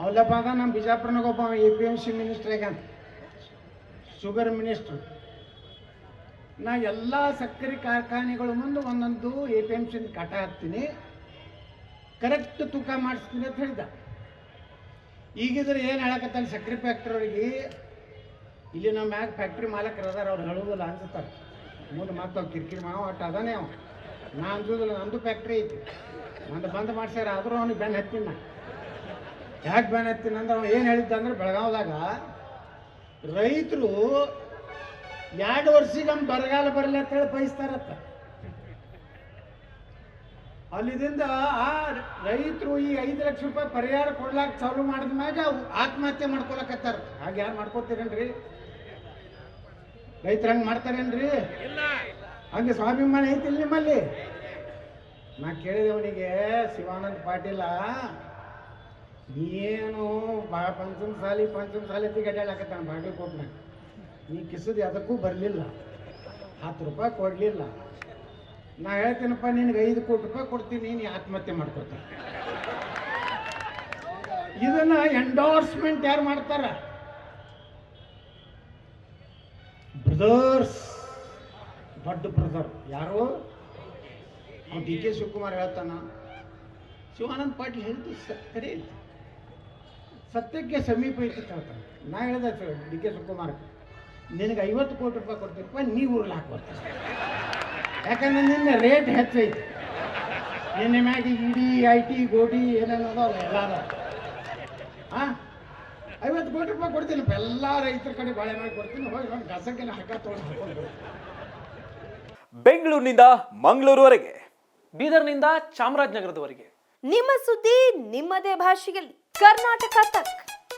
ಅವಲ್ಲಪ್ಪ ಅದ ನಮ್ಮ ಬಿಜಾಪುರನಾಗ ಒಬ್ಬ A P M C minister ಆಗ್ಯಾನ. ಶುಗರ್ ಮಿನಿಸ್ಟ್ರು ನಾ ಎಲ್ಲ ಸಕ್ಕರೆ ಕಾರ್ಖಾನೆಗಳ ಮುಂದೆ ಒಂದೊಂದು ಎ ಪಿ ಎಂ ಸಿ ಕಟ ಹಾಕ್ತೀನಿ. ಕರೆಕ್ಟ್ ತೂಕ ಮಾಡಿಸ್ತೀನಿ ಅಂತ ಹೇಳಿದ ಈಗಿದ್ರೆ ಏನು ಹೇಳಕತ್ತಾನ ಸಕ್ಕರೆ ಫ್ಯಾಕ್ಟ್ರಿಯವ್ರಿಗೆ ಇಲ್ಲಿ ನಮ್ಮ ಮ್ಯಾಗ ಫ್ಯಾಕ್ಟ್ರಿ ಮಾಲಕರು ಅದಾರ, ಅವ್ರು ಹೇಳೋದಿಲ್ಲ ಅನ್ಸುತ್ತಾರೆ ಮುಂದೆ ಮತ್ತೆ ಕಿರಿಕಿರಿ ಮಾವ ಒಟ್ಟು ಅದಾನೆ ಅವ ನಾ ಅಂಜೋದಿಲ್ಲ ನಂದು ಫ್ಯಾಕ್ಟ್ರಿ ಐತಿ. ನಂದು ಬಂದ್ ಮಾಡ್ಸ್ಯಾರ, ಆದರೂ ಅವ್ನಿಗೆ ಬೆನ್ನ ಹತ್ತೀನಿ ಯಾಕೆ ಬ್ಯಾನ್ ಹತ್ತೀನಿ ಅಂದ್ರೆ ಅವ್ನು ಏನು ಹೇಳಿದ್ದ ಅಂದ್ರೆ ಬೆಳಗಾವ್ದಾಗ ರೈತರು ಎರಡು ವರ್ಷಿಗೆ ನಮ್ಮ ಬರಗಾಲ ಬರಲಿ ಅಂತ ಹೇಳಿ ಬಯಸ್ತಾರತ್ತ. ಅಲ್ಲಿದಿಂದ ಆ ರೈತರು ಈ ಐದು ಲಕ್ಷ ರೂಪಾಯಿ ಪರಿಹಾರ ಕೊಡ್ಲಾಕ ಚಾಲು ಮಾಡಿದ ಮ್ಯಾಗ ಆತ್ಮಹತ್ಯೆ ಮಾಡ್ಕೊಳಕತ್ತಾರ. ಹಾಗೆ ಯಾರು ಮಾಡ್ಕೋತೀರೇನ್ರಿ ರೈತರು ಹಂಗೆ ಮಾಡ್ತಾರೇನ್ರಿ? ಹಂಗೆ ಸ್ವಾಭಿಮಾನ ಐತಿಲ್ಲ ನಿಮ್ಮಲ್ಲಿ? ನಾ ಕೇಳಿದವನಿಗೆ ಶಿವಾನಂದ ಪಾಟೀಲ ನೀನು ಬಾ, ಪಂಚಮ ಸಾಲಿ ಪಂಚಮ ಸಾಲಿ ಬಾಡಿಗೆ ಬಾಗಲಕೋಟ್ನಾಗ ನೀ ಕಿಸದು ಅದಕ್ಕೂ ಬರಲಿಲ್ಲ. ಹತ್ತು ರೂಪಾಯಿ ಕೊಡಲಿಲ್ಲ. ನಾ ಹೇಳ್ತೀನಪ್ಪ, ನಿನಗೆ ಐದು ಕೋಟಿ ರೂಪಾಯಿ ಕೊಡ್ತೀನಿ, ನೀನು ಆತ್ಮಹತ್ಯೆ ಮಾಡ್ಕೊತೀನಿ ಇದನ್ನ ಎಂಡೋರ್ಸ್ಮೆಂಟ್ ಯಾರು ಮಾಡ್ತಾರ? ಬ್ರದರ್ಸ್ ದೊಡ್ಡ ಬ್ರದರ್ ಯಾರು? ಡಿ ಕೆ ಶಿವಕುಮಾರ್ ಹೇಳ್ತಾನ. ಶಿವಾನಂದ ಪಾಟೀಲ್ ಹೇಳಿದ್ದು ಸರಿ. ಸತ್ಯಕ್ಕೆ ಸಮೀಪ ಐತಿ ಅಂತ ಹೇಳ್ತಾನೆ ನಾ ಹೇಳ್ದೆ ಡಿ ಕೆ ಶಿವಕುಮಾರ್ ನಿನಗೆ ಐವತ್ತು ಕೋಟಿ ರೂಪಾಯಿ ಕೊಡ್ತೀರಪ್ಪ ನೀ ಊರ್ಲಿ ಹಾಕೋತ ಯಾಕಂದ್ರೆ ನಿನ್ನ ರೇಟ್ ಹೆಚ್ಚೈತಿ ನಿನ್ನೆ ಮ್ಯಾಗ ಇಡಿ ಐ ಟಿ ಗೋಡಿ ಏನೇನು ಅದಾವಲ್ಲ ಎಲ್ಲ ಹಾಂ ಐವತ್ತು ಕೋಟಿ ರೂಪಾಯಿ ಕೊಡ್ತೀನಪ್ಪ ಎಲ್ಲ ರೈತರ ಕಡೆ ಬಾಳೆ ಮಾಡಿ ಕೊಡ್ತೀನಿ ಹೋಗಿ ಒಂದು ಗಸಕ್ಕೆ ಹಗ್ಗ ತೊಗೊಂಡು ಬೆಂಗಳೂರಿನಿಂದ ಮಂಗಳೂರುವರೆಗೆ ಬೀದರ್ನಿಂದ ಚಾಮರಾಜನಗರದವರೆಗೆ. ನಿಮ್ಮ ಸುದ್ದಿ ನಿಮ್ಮದೇ ಭಾಷೆಯಲ್ಲಿ. ಕರ್ನಾಟಕ ತಕ್